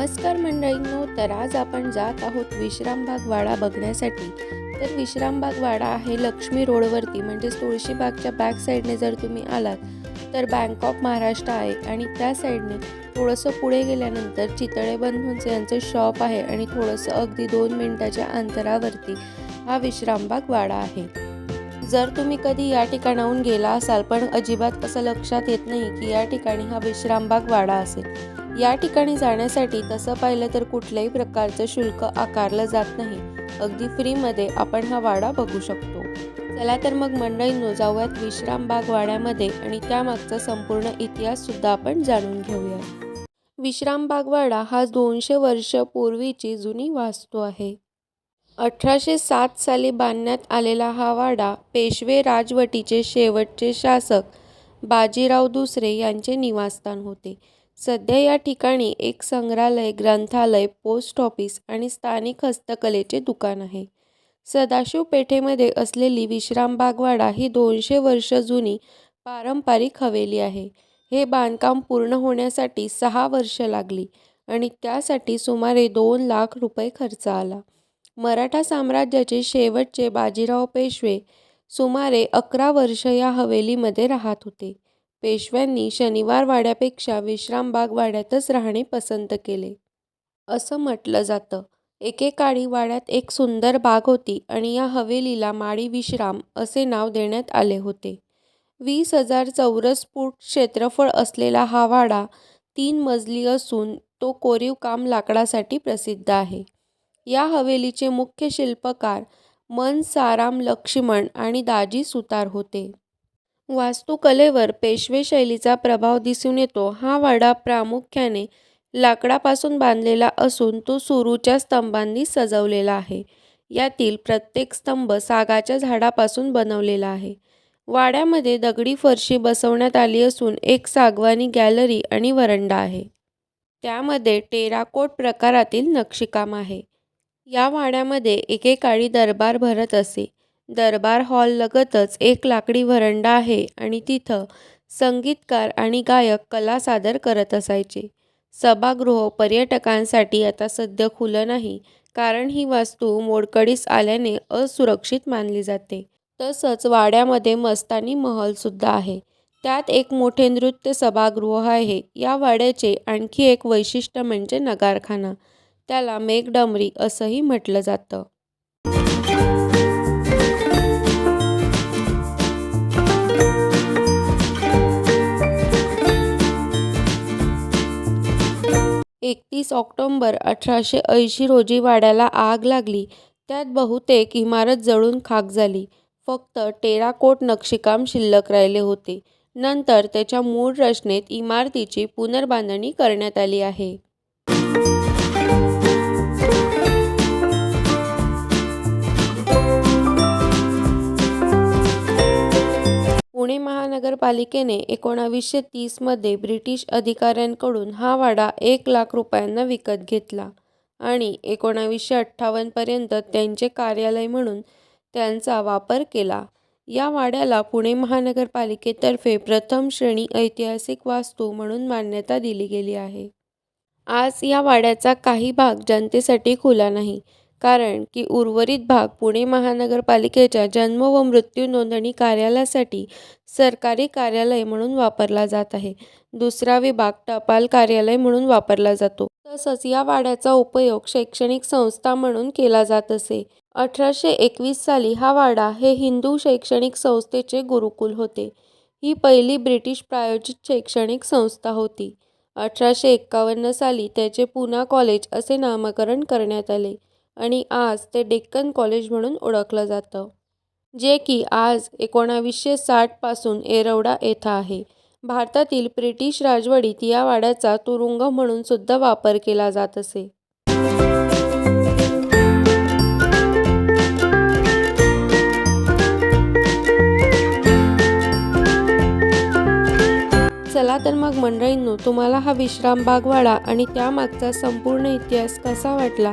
नमस्कार मंडळींनो तर आज आपण जात आहोत विश्रामबाग वाडा बघण्यासाठी. तर विश्रामबाग वाडा आहे लक्ष्मी रोडवरती म्हणजेच तुळशीबागच्या बॅक साईडने जर तुम्ही आलात तर बँक ऑफ महाराष्ट्र आहे आणि त्या साईडने थोडंसं पुढे गेल्यानंतर चितळे बंधूंचे यांचं शॉप आहे आणि थोडंसं अगदी दोन मिनिटाच्या अंतरावरती हा विश्रामबाग वाडा आहे. जर तुम्ही कधी या ठिकाणाहून गेला असाल पण अजिबात असं लक्षात येत नाही की या ठिकाणी हा विश्रामबाग वाडा असेल या ठिकाणी जाण्यासाठी तसं पाहिलं तर कुठल्याही प्रकारचं शुल्क आकारलं जात नाही. अगदी फ्रीमध्ये आपण हा वाडा बघू शकतो. चला तर मग मंडळींनो जाऊयात विश्रामबाग वाड्यामध्ये आणि त्यामागचा संपूर्ण इतिहास सुद्धा आपण जाणून घेऊया. विश्रामबाग वाडा हा दोनशे वर्ष पूर्वीची जुनी वास्तू आहे. अठराशे सात साली बांधण्यात आलेला हा वाडा पेशवे राजवटीचे शेवटचे शासक बाजीराव दुसरे यांचे निवासस्थान होते. सध्या या ठिकाणी एक संग्रहालय ग्रंथालय पोस्ट ऑफिस आणि स्थानिक हस्तकलेचे दुकान आहे. सदाशिव पेठेमध्ये असलेली विश्राम बागवाडा ही दोनशे वर्ष जुनी पारंपरिक हवेली आहे. हे बांधकाम पूर्ण होण्यासाठी सहा वर्ष लागली आणि त्यासाठी सुमारे दोन लाख रुपये खर्च आला. मराठा साम्राज्याचे शेवटचे बाजीराव पेशवे सुमारे अकरा वर्ष या हवेलीमध्ये राहत होते. पेशव्यांनी शनिवार वाड्यापेक्षा विश्रामबाग वाड्यातच राहणे पसंत केले. असं म्हटलं जातं. एकेकाळी वाड्यात एक सुंदर बाग होती आणि या हवेलीला माळी विश्राम असे नाव देण्यात आले होते. वीस हजार चौरस फूट क्षेत्रफळ असलेला हा वाडा तीन मजली असून तो कोरीव काम लाकडासाठी प्रसिद्ध आहे. या हवेलीचे मुख्य शिल्पकार मन साराम लक्ष्मण आणि दाजी सुतार होते. वास्तुकलेवर पेशवे शैलीचा प्रभाव दिसून येतो. हा वाडा प्रामुख्याने लाकडापासून बांधलेला असून तो सुरूच्या स्तंभांनी सजवलेला आहे. यातील प्रत्येक स्तंभ सागाच्या झाडापासून बनवलेला आहे. वाड्यामध्ये दगडी फरशी बसवण्यात आली असून एक सागवानी गॅलरी आणि वरंडा आहे. त्यामध्ये टेराकोट प्रकारातील नक्षीकाम आहे. या वाड्यामध्ये एकेकाळी दरबार भरत असे. दरबार हॉललगतच एक लाकडी वरंडा आहे आणि तिथं संगीतकार आणि गायक कला सादर करत असायचे. सभागृह पर्यटकांसाठी आता सध्या खुलं नाही कारण ही वास्तू मोडकडीस आल्याने असुरक्षित मानली जाते. तसंच वाड्यामध्ये मस्तानी महलसुद्धा आहे. त्यात एक मोठे नृत्य सभागृह आहे. या वाड्याचे आणखी एक वैशिष्ट्य म्हणजे नगारखाना. त्याला मेघडमरी असंही म्हटलं जातं. एकतीस ऑक्टोंबर अठराशे ऐंशी रोजी वाड्याला आग लागली. त्यात बहुतेक इमारत जळून खाक झाली. फक्त टेराकोट नक्षीकाम शिल्लक राहिले होते. नंतर त्याच्या मूळ रचनेत इमारतीची पुनर्बांधणी करण्यात आली आहे. महानगरपालिकेने एकोणावीसशे तीसमध्ये ब्रिटिश अधिकाऱ्यांकडून हा वाडा एक लाख रुपयांना विकत घेतला आणि एकोणावीसशे अठ्ठावन्नपर्यंत त्यांचे कार्यालय म्हणून त्यांचा वापर केला. या वाड्याला पुणे महानगरपालिकेतर्फे प्रथम श्रेणी ऐतिहासिक वास्तू म्हणून मान्यता दिली गेली आहे. आज या वाड्याचा काही भाग जनतेसाठी खुला नाही कारण की उर्वरित भाग पुणे महानगरपालिकेच्या जन्म व मृत्यू नोंदणी कार्यालयासाठी सरकारी कार्यालय म्हणून वापरला जात आहे. दुसरा विभाग टपाल कार्यालय म्हणून वापरला जातो. तसंच या वाड्याचा उपयोग शैक्षणिक संस्था म्हणून केला जात असे. अठराशे एकवीस साली हा वाडा हे हिंदू शैक्षणिक संस्थेचे गुरुकुल होते. ही पहिली ब्रिटिश प्रायोजित शैक्षणिक संस्था होती. अठराशे एक्कावन्न साली त्याचे पुना कॉलेज असे नामकरण करण्यात आले. आणि आज ते डेक्कन कॉलेज म्हणून ओळखलं जातं. जे की आज एकोणावीसशे साठपासून एरवडा येथं आहे. भारतातील ब्रिटिश राजवटीत या वाड्याचा तुरुंग म्हणून सुद्धा वापर केला जात असे. चला तर मग मंडळींनो तुम्हाला हा विश्रामबाग वाडा आणि त्यामागचा संपूर्ण इतिहास कसा वाटला?